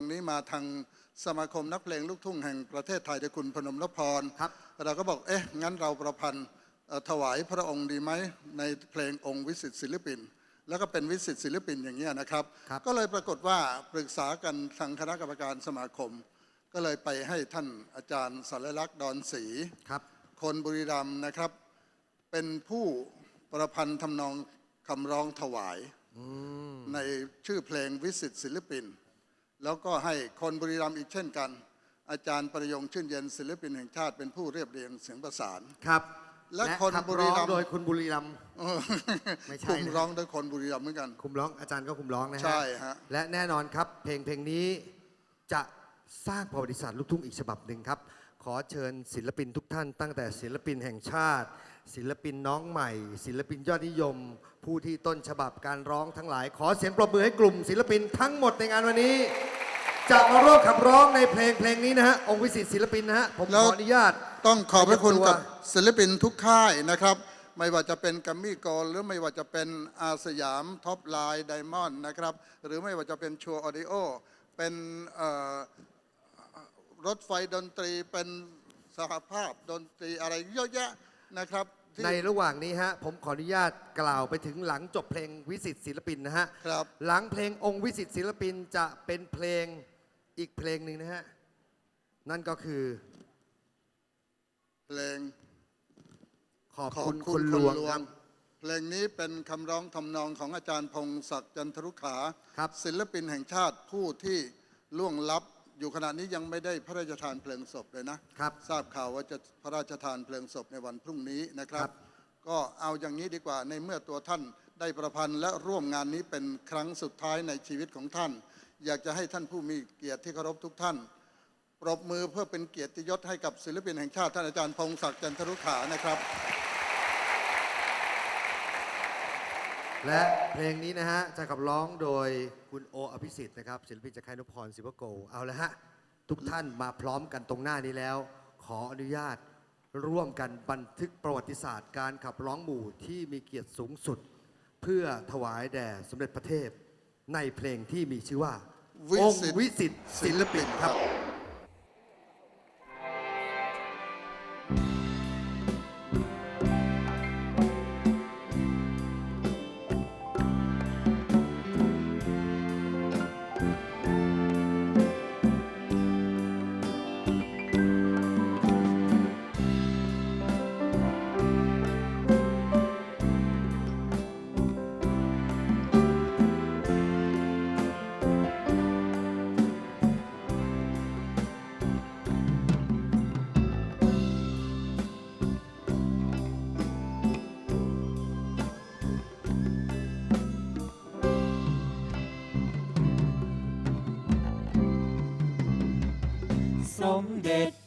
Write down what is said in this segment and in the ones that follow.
ตรงนี้มาทางสมาคมนักเพลงลูกทุ่งแห่งประเทศไทยโดยคุณพนมรพรครับ เราก็บอกเอ๊ะงั้นเราประพันธ์เอ่อถวายพระองค์ดีไหมในเพลงองค์วิสิตศิลปิน แล้วก็เป็นวิสิตศิลปินอย่างเงี้ยนะครับครับ ก็เลยปรากฏว่าปรึกษากันทางคณะกรรมการสมาคม ก็เลยไปให้ท่านอาจารย์สารลักษณ์ดอนศรีครับ คนบุรีรัมย์นะครับ เป็นผู้ประพันธ์ทำนองคำร้องถวายในชื่อเพลงวิสิตศิลปิน แล้วก็ให้คนบุรีรัมย์อีกเช่นกัน อาจารย์ประยงชื่นเย็นศิลปินแห่งชาติเป็นผู้เรียบเรียงเสียงประสาน ครับและคนขับุรีรัมย์ โดยคุณบุรีรัมย์เออไม่ใช่คุมนะร้องโดยคนบุรีรัมย์เหมือนกัน คุมร้องอาจารย์ก็คุมร้องนะฮะใช่ฮะ และแน่นอนครับเพลงเพลงนี้จะสร้างประวัติศาสตร์ลูกทุ่งอีกฉบับหนึ่งครับ ขอเชิญศิลปินทุกท่านตั้งแต่ศิลปินแห่งชาติ ศิลปินน้องใหม่ ศิลปินยอดนิยม ผู้ที่ต้นฉบับการร้องทั้งหลาย ขอเสียงปรบมือให้กลุ่ม ศิลปินทั้งหมดในงานวันนี้ จะมาร่วมขับร้องในเพลงเพลงนี้นะฮะองค์วิสิตศิลปินนะฮะผมแล้ขวออนุญาต ต้องขอบพระคุณขยับตัวกับศิลปินทุกค่ายนะครับ ไม่ว่าจะเป็นกัมมี่โกลหรือไม่ว่าจะเป็นอาสยามท็อปไลน์ไดมอนด์นะครับ หรือไม่ว่าจะเป็นชัวร์ออดิโอเป็นเอ่อรถไฟดนตรีเป็นสหภาพดนตรีอะไรเยอะแยะนะครับที่ ในระหว่างนี้ฮะผมขออนุญาตกล่าวไปถึงหลังจบเพลงวิสิตศิลปินนะฮะครับ หลังเพลงองค์วิสิตศิลปินจะเป็นเพลงอีกเพลงหนึ่งนะฮะนั่นก็คือ เพลงขอบขอบคุณคุคุณณคหลนวงหลวครังบเพลงนี้เป็นคำร้องทำนองของอาจารย์พงศักดิ์จันทรุขา ครับ ศิลปินแห่งชาติผู้ที่ล่วงลับ อยู่ขณะนี้ยังไม่ได้พระราชทานเพลิงศพเลยนะครับ ทราบข่าวว่าจะพระราชทานเพลิงศพในวันพรุ่งนี้นะครับครับ ก็เอาอย่างนี้ดีกว่าในเมื่อตัวท่านได้ประพันธ์และร่วมงานนี้เป็นครั้งสุดท้ายในชีวิตของท่าน อยากจะให้ท่านผู้มีเกียรติที่เคารพทุกท่าน ปรบมือเพื่อเป็นเกียรติยศให้กับศิลปินแห่งชาติท่านอาจารย์พงศักดิ์จันทรุขานะครับ และเพลงนี้นะฮะจะขับร้องโดย คุณโออภิสิทธิ์นะครับศิลปินจากค่ายนพพรศิวโกเอาละฮะทุกท่านมาพร้อมกันตรงหน้านี้แล้ว ขออนุญาตร่วมกันบันทึกประวัติศาสตร์การขับร้องหมู่ที่มีเกียรติสูงสุด เพื่อถวายแด่สมเด็จพระเทพ ในเพลงที่มีชื่อว่าวิองสิตค์วิสิตศิลปินครับ ส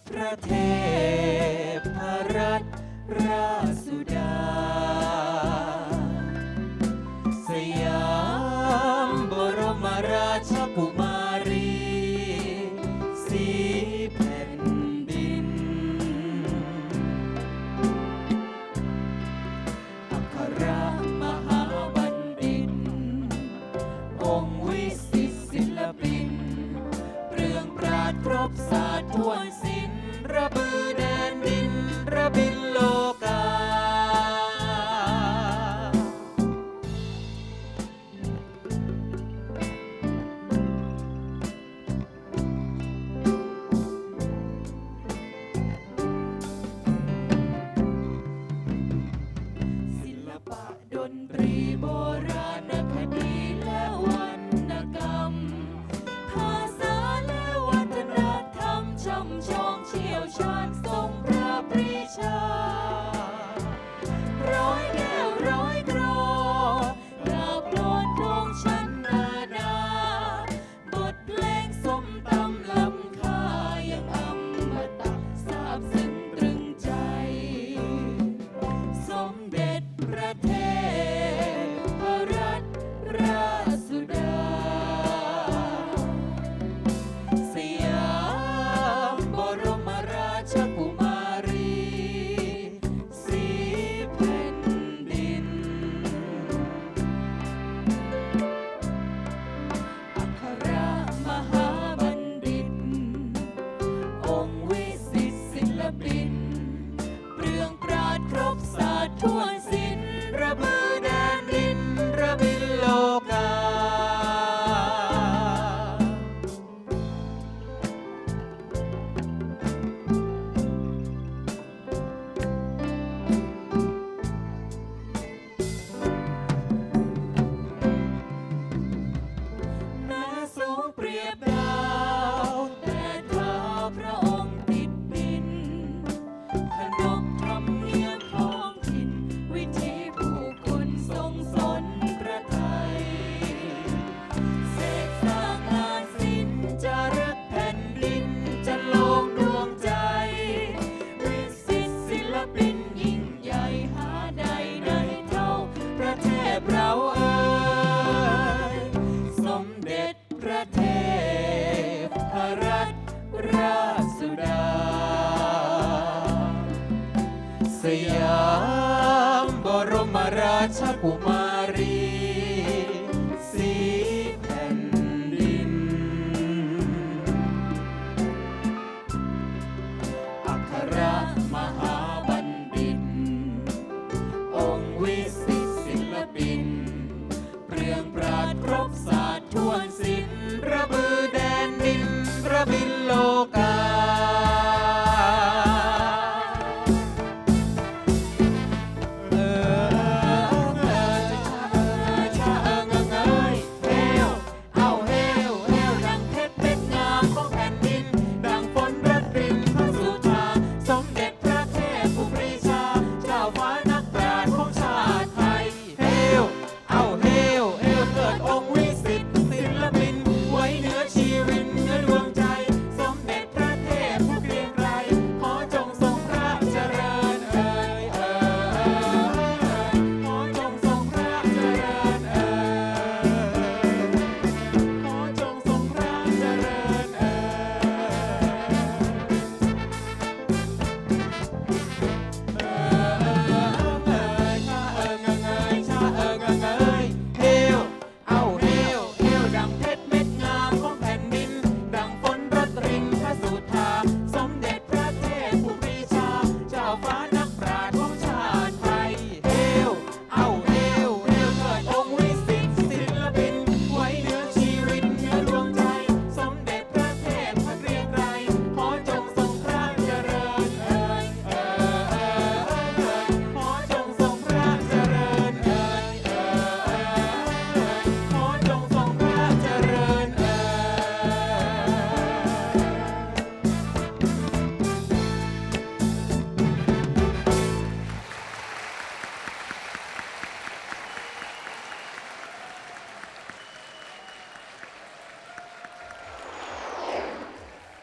าดครบศาสตร์ทวนศิลป์ระบือแดนดินระบิน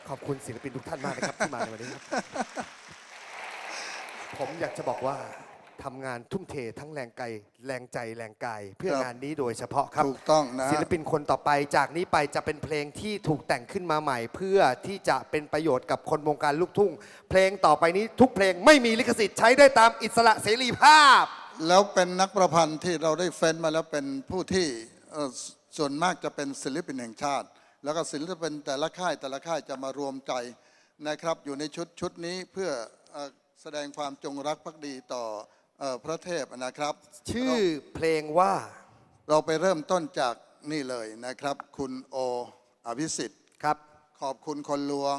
ขอบคุณศิลปินทุกท่านมากนะครับที่มาในวันนี้ครับ ผมอยากจะบอกว่าทำงานทุ่มเททั้งแรงกายแรงใจแรงกาย เพื่อครับงานนี้โดยเฉพาะครับถูกต้องนะ ศิลปินคนต่อไปจากนี้ไปจะเป็นเพลงที่ถูกแต่งขึ้นมาใหม่ เพื่อที่จะเป็นประโยชน์กับคนวงการลูกทุ่ง เพลงต่อไปนี้ทุกเพลงไม่มีลิขสิทธิ์ใช้ได้ตามอิสระเสรีภาพ แล้วเป็นนักประพันธ์ที่เราได้เฟ้นมาแล้วเป็นผู้ที่เอ่อสส่วนมากจะเป็นศิลปินแห่งชาติ แล้วก็ศิลปินแต่ละค่ายแต่ละค่ายจะมารวมใจนะครับ อยู่ในชุดชุดนี้เพื่อเอ่อแสดงความจงรักภักดีต่อเอ่อพระเทพนะครับ ชื่อเพลงว่าเราไปเริ่มต้นจากนี่เลยนะครับ คุณโออภิสิทธิ์ครับ ขอบคุณคนลวง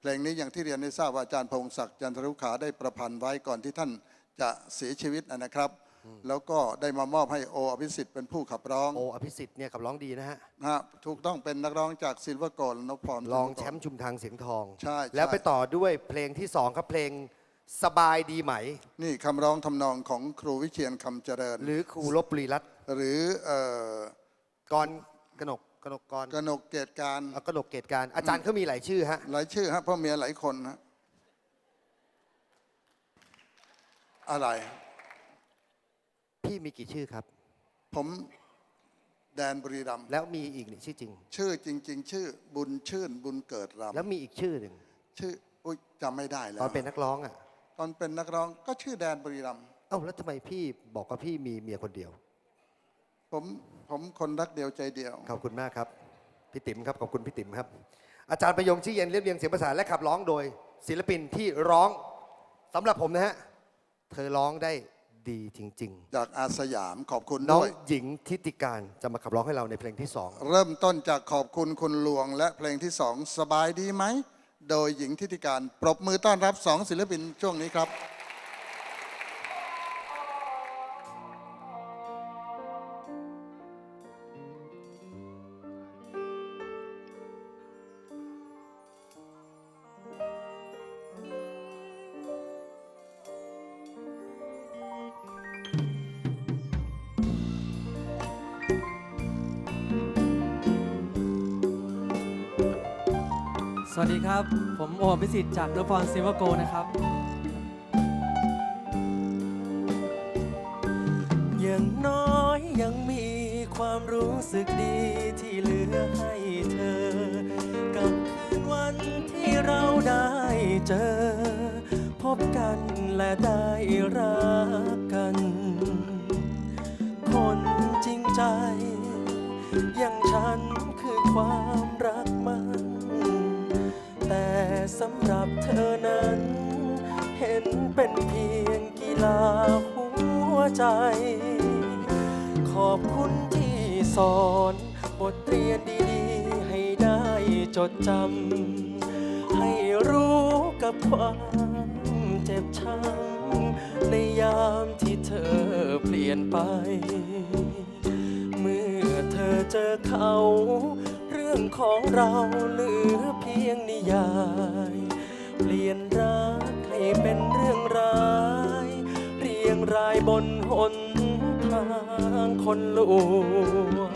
เพลงนี้อย่างที่เรียนได้ทราบว่าอาจารย์พงศักดิ์จันทรุขาได้ประพันธ์ไว้ก่อนที่ท่านจะเสียชีวิตนะครับ แล้วก็ได้มามอบให้โออภิสิทธิ์เป็นผู้ขับร้องโออภิสิทธิ์เนี่ยขับร้องดีนะฮะนะฮะถูกต้องเป็นนักร้องจากซิลเวอร์กอลนพพรรองแชมป์ชุมทางเสียงทอง ใช่ใช่แล้วไปต่อด้วยเพลงที่สองครับเพลงสบายดีไหม นี่คำร้องทำนองของครูวิเชียนคำเจริญ หรือครูลบบุรีรัตน์หรือเอ่อกรกนกกนกกรกนกเกตการเอากนกเกตการ อาจารย์เขามีหลายชื่อฮะหลายชื่อฮะเพราะเมียหลายคนฮะอะไร พี่มีกี่ชื่อครับ ผมแดนบุรีรัมย์แล้วมีอีกนี่ชื่อจริง ชื่อจริง ๆ ชื่อบุญชื่นบุญเกิดรำแล้วมีอีกชื่อหนึ่งชื่ออุ้ยจำไม่ได้แล้วตอนเป็นนักร้องอะ ตอนเป็นนักร้องก็ชื่อแดนบุรีรัมย์เอ้าแล้วทำไมพี่บอกว่าพี่มีเมียคนเดียว ผมผมคนรักเดียวใจเดียว ขอบคุณมากครับพี่ติ๋มครับขอบคุณพี่ติ๋มครับ อาจารย์ประยงชี้เย็นเรียบเรียงเสียงประสานและขับร้องโดย ศิลปินที่ร้องสำหรับผมนะฮะเธอร้องได้ ดีจริง จากอาสยามขอบคุณๆ น้องด้วย หญิงทิติการจะมาขับร้องให้เราในเพลงที่สองเริ่มต้นจากขอบคุณคุณหลวง และเพลงที่สองสบายดีไหม โดยหญิงทิติการปรบมือต้อนรับสองศิลปินช่วงนี้ครับ วัสดีครับ ผมโอมพิสิทธิ์จากนพรซิลเวอร์โกนะครับ อย่างน้อยยังมีความรู้สึกดีที่เหลือให้เธอ กับคืนวันที่เราได้เจอ พบกันและได้รักกัน คนจริงใจ อย่างฉันคือความรักมันแต่ สำหรับเธอนั้น เห็นเป็นเพียงกีฬาหัวใจ ขอบคุณที่สอนบทเรียนดีๆ ให้ได้จดจำ ให้รู้กับความเจ็บช้ำในยามที่เธอเปลี่ยนไป เมื่อเธอเจอเขา รื่องของเราเหลือเพียงนิยาย เปลี่ยนรักให้เป็นเรื่องร้าย เรียงรายบนหนทางคนลวง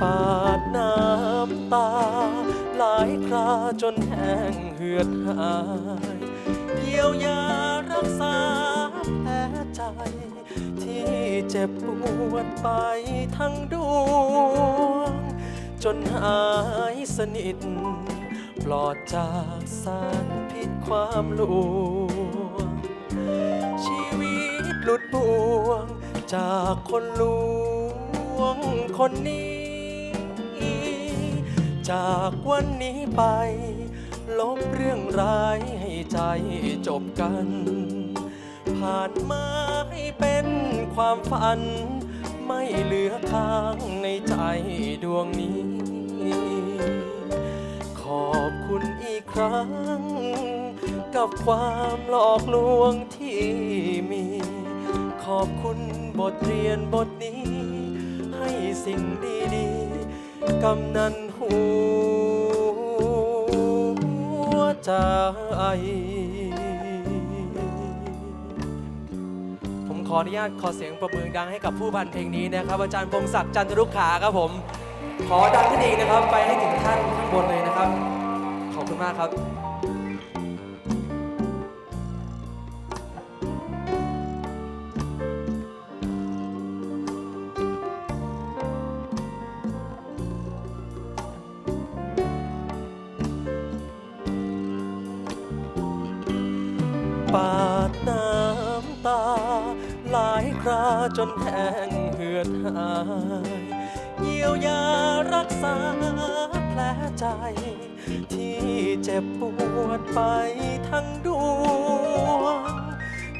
ปาดน้ำตา หลายคราจนแห้งเหือดหายเยียวยารักษาแผลใจ ที่เจ็บปวดไปทั้งดวง จนหายสนิท ปลอดจากสารพิษความลวง ชีวิตหลุดบ่วง จากคนลวงคนนี้ จากวันนี้ไป ลบเรื่องร้ายให้ใจจบกัน ผ่านมาให้เป็นความฝัน ไม่เหลือค้างในใจดวงนี้ ขอบคุณอีกครั้ง กับความหลอกลวงที่มี ขอบคุณบทเรียนบทนี้ ให้สิ่งดีๆ กำนันหัวใจ ออนุญาตขอเสียงประมือดังให้กับผู้พันเพลงนี้นะครับอาจารย์พงศักดิ์จันทรุกขาครับผม ขอดังขึ้นอีกนะครับ ไปให้ถึงท่านข้างบนเลยนะครับ ขอบคุณมากครับ วดไปทั้งดวง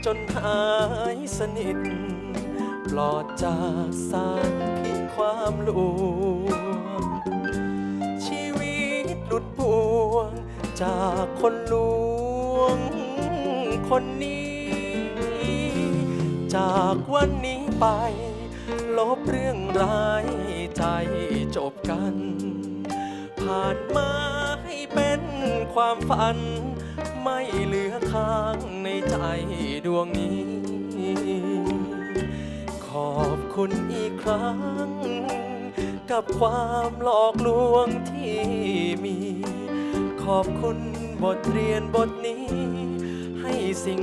จนหายสนิท ปลอดจากสารพิษความลวง ชีวิตหลุดบวง จากคนลวง คนนี้ จากวันนี้ไป ลบเรื่องร้ายใจจบกัน ผ่านมา ความฝัน ไม่เหลือค้างในใจดวงนี้ ขอบคุณอีกครั้ง กับความหลอกลวงที่มี ขอบคุณบทเรียนบทนี้ ให้สิ่ง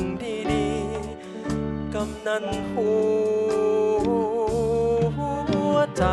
ดีๆกำนันหัวใจ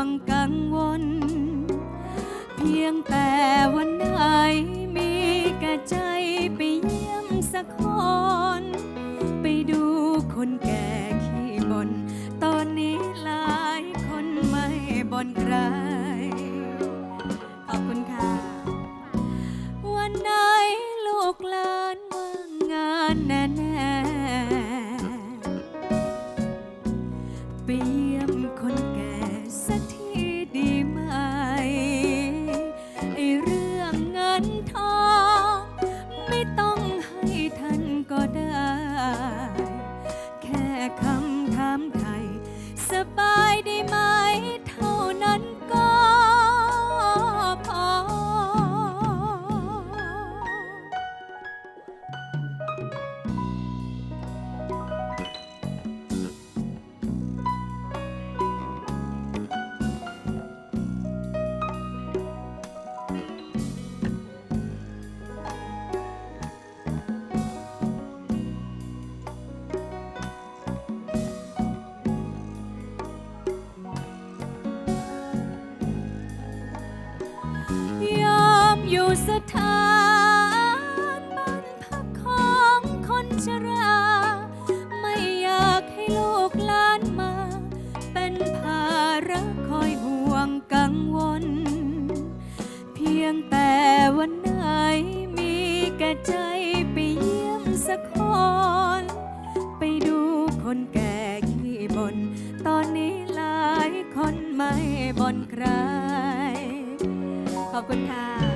อ บนใคร ขอบคุณค่ะ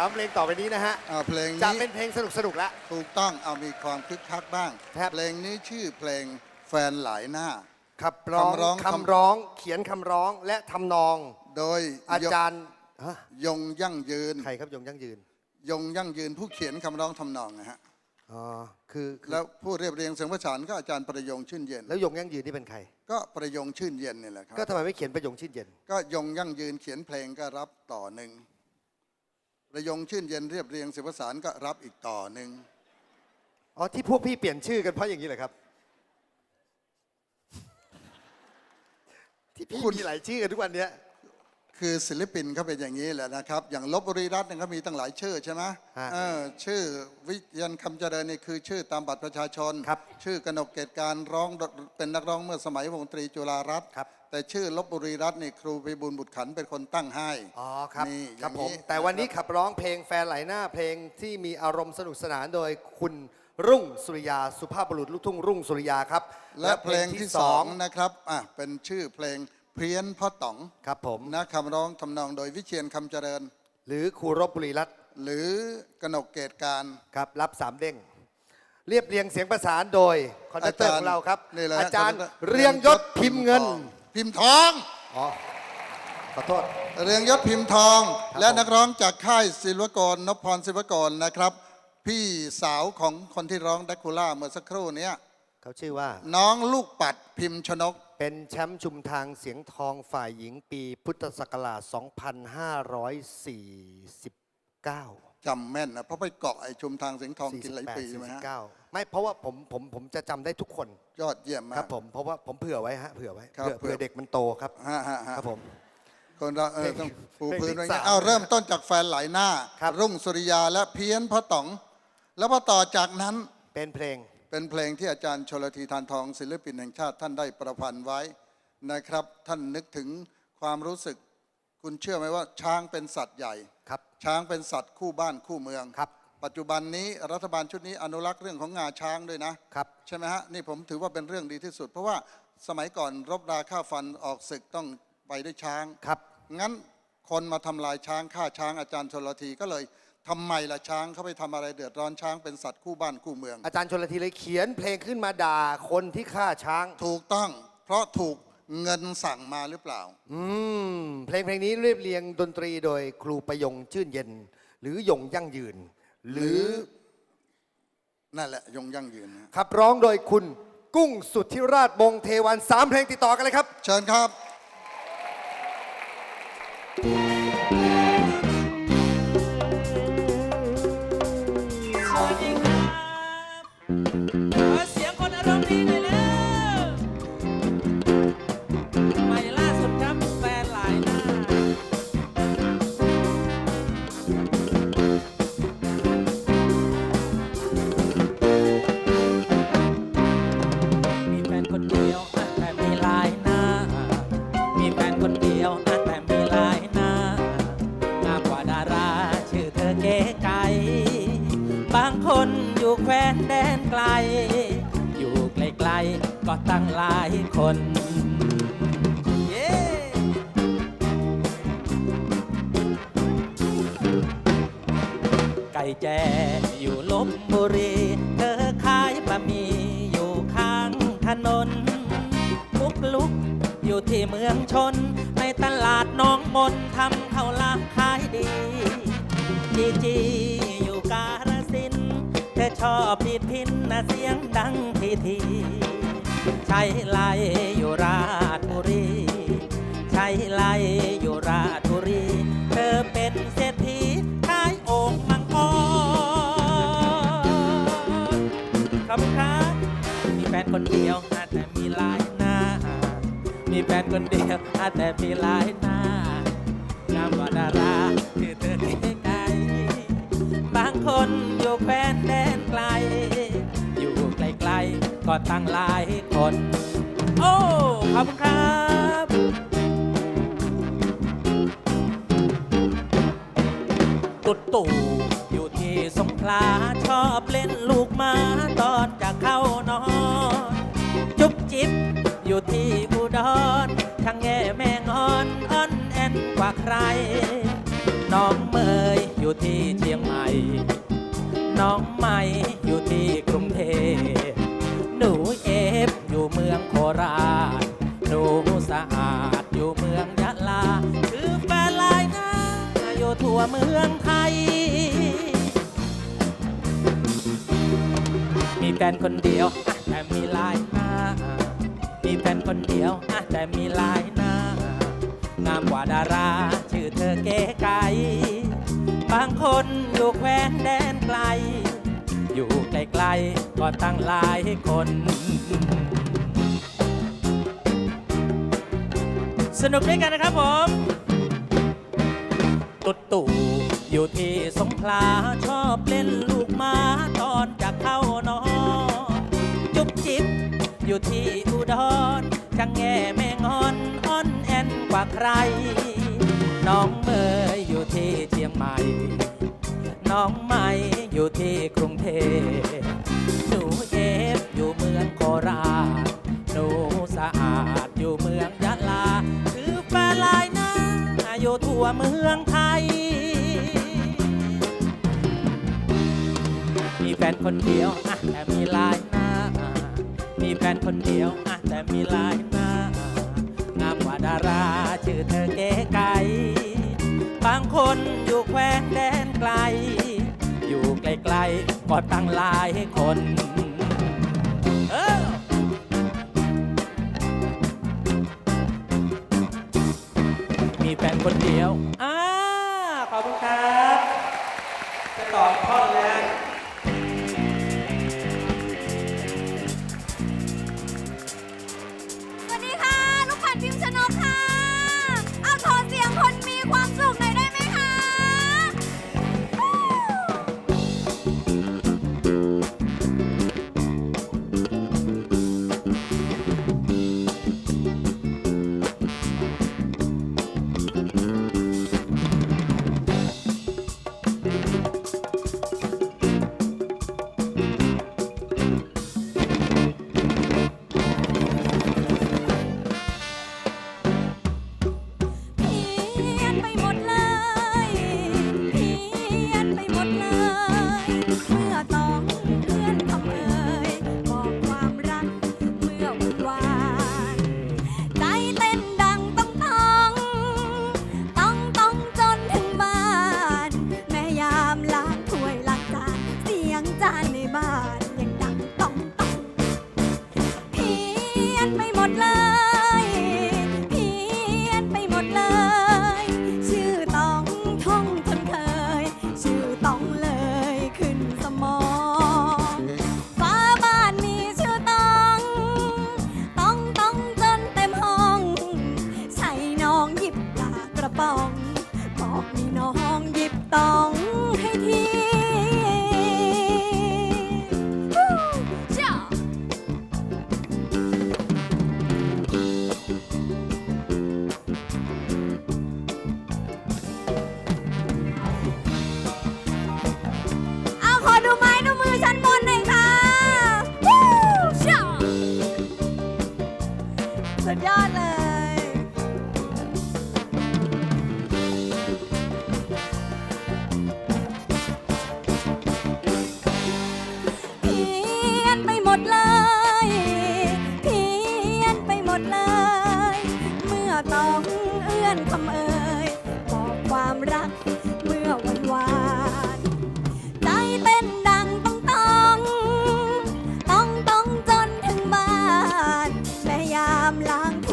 3 เพลงต่อไปนี้นะฮะเพลงจะเป็นเพลงสนุกสนุกๆละ ถูกต้องเอามีความคึกคักบ้างเพลงนี้ชื่อเพลงแฟนหลายหน้า ขับร้องคำร้องคำร้องเขียนคำร้องและทำนองโดยอาจารย์ยงยั่งยืน ใครครับยงยั่งยืนยงยั่งยืนผู้เขียนคำร้องทำนองนะฮะอ๋อคือแล้วผู้เรียบเรียงเสียงประสานก็อาจารย์ประยงชื่นเย็น แล้วยงยั่งยืนนี่เป็นใคร ก็ประยงชื่นเย็นนี่แหละครับก็ทำไมไม่เขียนประยงชื่นเย็น ก็ยงยั่งยืนเขียนเพลงก็รับต่อหนึ่ง ระยงชื่นเย็นเรียบเรียงเสียงประสานก็รับอีกต่อหนึ่งอ๋อที่พวกพี่เปลี่ยนชื่อกันเพราะอย่างนี้เหรอครับ ที่พี่มีหลายชื่อกันทุกวันเนี้ย คือศิลปินเขาเป็นอย่างนี้แหละนะครับ อย่างลบบุรีรัตน์เนี่ยเขามีตั้งหลายชื่อใช่ไหมฮะเออชื่อวิเยันคำเจริญนี่คือชื่อตามบัตรประชาชน ครับชื่อกนกเกตการร้องเป็นนักร้องเมื่อสมัยวงตรีจุฬารัตน์ครับ แต่ชื่อลบบุรีรัตน์นี่ครูพิบูลบุตรขันเป็นคนตั้งให้ อ๋อครับนี่ครับอย่างผมนี้แต่วันนี้ขับร้องเพลงแฟนไหลหน้าเพลงที่มีอารมณ์สนุกสนานโดยคุณรุ่งสุริยาสุภาพบุรุษลูกทุ่งรุ่งสุริยาครับและเพลงที่สองนะครับอะเป็นชื่อเพลง เพี้ยนพ่อต๋องครับผมนะคำร้องทำนองโดยวิเชียนคำเจริญ หรือครูรบบุรีรัตน์หรือกนกเกตการครับรับสามเด้งเรียบเรียงเสียงประสานโดยคอนดักเตอร์ของเราครับ นี่แหละอาจารย์คอนดักตอเรียงยศพิมพ์เงิน พิมพ์ทองอ๋อขอโทษเรียงยศพิมพ์ทอง และนักร้องจากค่ายศิลวกรนพพรศิลวกรนะครับ พี่สาวของคนที่ร้องดักคูล่าเมื่อสักครู่เนี้ยเขาชื่อว่า น้องลูกปัดพิมพ์ชนก เป็นแชมป์ชุมทางเสียงทองฝ่ายหญิงปีพุทธศักราช 2549 จำแม่นนะเพราะไปเกาะไอ้ชุมทางสิงห์ทองกินหลายปีใช่ไหมฮะ49 ไม่เพราะว่าผมผมผมจะจำได้ทุกคนยอดเยี่ยมมาครัก บผมเพราะว่าผมเผื่อไว้ฮะเผื่อไว้ครับเผื่อเผื่อ เผื่อเด็กมันโตครับฮะฮะฮะครับผม คนเราเออเพลงต้องปูเพลงพื้นไว้ที่สามเอาเริ่มต้นจากแฟนหลายหน้า ครับ รุ่งสุริยาและเพี้ยนพ่อต๋อง แล้วพอต่อจากนั้นเป็นเพลง เป็นเพลงที่อาจารย์ชลธีทานทองศิลปินแห่งชาติท่านได้ประพันธ์ไว้นะครับ ท่านนึกถึงความรู้สึก คุณเชื่อไหมว่าช้างเป็นสัตว์ใหญ่ ครับ ช้างเป็นสัตว์คู่บ้านคู่เมือง ครับ ปัจจุบันนี้รัฐบาลชุดนี้อนุรักษ์เรื่องของงาช้างด้วยนะ ครับ ใช่ไหมฮะนี่ผมถือว่าเป็นเรื่องดีที่สุด เพราะว่าสมัยก่อนรบราฆ่าฟันออกศึกต้องไปด้วยช้าง ครับ งั้นคนมาทำลายช้างฆ่าช้างอาจารย์ชลทีก็เลย ทำไมล่ะช้างเขาไปทำอะไรเดือดร้อนช้างเป็นสัตว์คู่บ้านคู่เมือง อาจารย์ชนละทีเลยเขียนเพลงขึ้นมาด่าคนที่ฆ่าช้าง ถูกต้อง เพราะถูกเงินสั่งมาหรือเปล่า อืมเพลงเพลงนี้เรียบเรียงดนตรีโดยครูประยงชื่นเย็น หรือหยงยั่งยืน หรือนั่นแหละยงยั่งยืนนะขับร้องโดยคุณกุ้งสุทธิราชบงเทวันสามเพลงติดต่อกันเลยครับ เชิญครับ ตั้งหลายคนไก่แจอยู่ลบบุรีเธอขายบะหมี่อยู่ข้างถนนมุกลุกอยู่ที่เมืองชน ในตลาดน้องมนทำข้าวลาขายดี จีจีอยู่กาลสินเธอชอบผิดพินนะเสียงดังทีที ช้ไลอยู่ราชบุรีใช้ไลอยู่ราชบุรี เธอเป็นเศรษฐีขายโอ่งมังกรขอบคุณครับมีแฟนคนเดียวอาแต่มีหลายหน้า มีแฟนคนเดียวอาแต่มีหลายหน้างามกว่าดาราคือเธอเก๋ไกลบางคนอยู่แคว้นแดน ก็ตั้งหลายคน โอ้ ขอบคุณครับตุดตู่อยู่ที่สงขลาชอบเล่นลูกหมาตอนจะเข้านอน จุ๊บจิ๊บอยู่ที่อุดรช่างแง่แม่งอนอ่อนแอนกว่าใคร น้องเมยอยู่ที่เชียงใหม่ น้องใหม่ เมืองไทย มีแฟนคนเดียวแต่มีหลายหน้า มีแฟนคนเดียวแต่มีหลายหน้า งามกว่าดารา ชื่อเธอเก๋ไก่บางคนอยู่แคว้นแดนไกล อยู่ไกลๆก็ตั้งหลายคนสนุกด้วยกันนะครับผม ตุ๊ดตู่ อยู่ที่สงขลาชอบเล่นลูกหมาตอนจะเข้านอนจุ๊บจิบอยู่ที่อุดรช่างแง่แม่งอนอ่อนแอนกว่าใคร น้องเมยอยู่ที่เชียงใหม่ น้องใหม่อยู่ที่กรุงเทพหนูเอฟอยู่เมืองโคราชหนูสะอาดอยู่เมืองยะลา คือแฟนลายหน้าอยู่ทั่วเมืองไทย นคนเดียวอะแต่มีหลายหน้า มีแฟนคนเดียวอะแต่มีหลายหน้างามกว่าดาราชื่อเธอเก๋ไก่บางคนอยู่แคว้นแดนไกล อยู่ไกลๆก็ตั้งหลายคนเออมีแฟนคนเดียวอ่า บอกพี่น้องหยิบตองให้ทีจ้า เอาขอดูไม้ดูมือชั้นบนหนคะวู้าสุดยอดำลัง